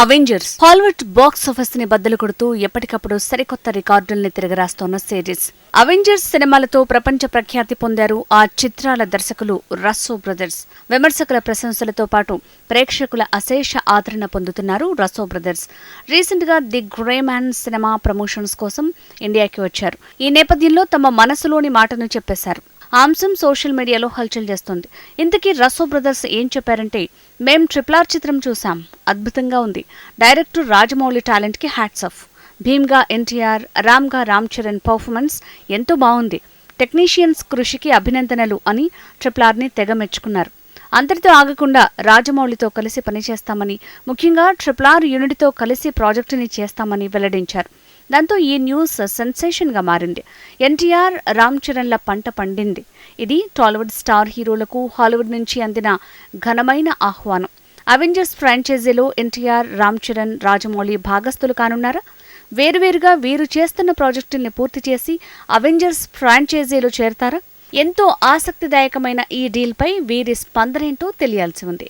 Avengers. Hollywood box ఆఫీస్ని బద్దలు కొడుతూ ఎప్పటికప్పుడు సరికొత్త రికార్డుల్ని తిరగరాస్తోన్న సిరీస్ అవెంజర్స్ సినిమాలతో ప్రపంచ ప్రఖ్యాతి పొందారు ఆ చిత్రాల దర్శకులు రస్సో బ్రదర్స్. విమర్శకుల ప్రశంసలతో పాటు ప్రేక్షకుల అశేష ఆదరణ పొందుతున్నారు రస్సో బ్రదర్స్. రీసెంట్గా The Gray Man cinema promotions కోసం ఇండియాకి వచ్చారు. ఈ నేపథ్యంలో తమ మనసులోని మాటను చెప్పేశారు. ఆ అంశం సోషల్ మీడియాలో హల్చల్ చేస్తోంది. ఇంతకీ రసో బ్రదర్స్ ఏం చెప్పారంటే మేం ట్రిపుల్ ఆర్ చిత్రం చూసాం అద్భుతంగా ఉంది. డైరెక్టర్ రాజమౌళి టాలెంట్కి హ్యాట్స్ ఆఫ్. భీమ్గా ఎన్టీఆర్ రామ్గా రామ్ చరణ్ పర్ఫార్మెన్స్ ఎంతో బాగుంది. టెక్నీషియన్స్ కృషికి అభినందనలు అని ట్రిపుల్ ఆర్ని తెగ మెచ్చుకున్నారు. అంతటితో ఆగకుండా రాజమౌళితో కలిసి పనిచేస్తామని ముఖ్యంగా ట్రిపుల్ ఆర్ యూనిట్తో కలిసి ప్రాజెక్టుని చేస్తామని వెల్లడించారు. దాంతో ఈ న్యూస్ సెన్సేషన్గా మారింది. ఎన్టీఆర్ రామ్ చరణ్ల పంట పండింది. ఇది టాలీవుడ్ స్టార్ హీరోలకు హాలీవుడ్ నుంచి అందిన ఘనమైన ఆహ్వానం. అవెంజర్స్ ఫ్రాంచైజీలో ఎన్టీఆర్ రామ్ చరణ్ రాజమౌళి భాగస్థులు కానున్నారా? వేరువేరుగా వీరు చేస్తున్న ప్రాజెక్టుల్ని పూర్తి చేసి అవెంజర్స్ ఫ్రాంచైజీలో చేరతారా? ఎంతో ఆసక్తిదాయకమైన ఈ డీల్పై వీరి స్పందనేంటో తెలియాల్సి ఉంది.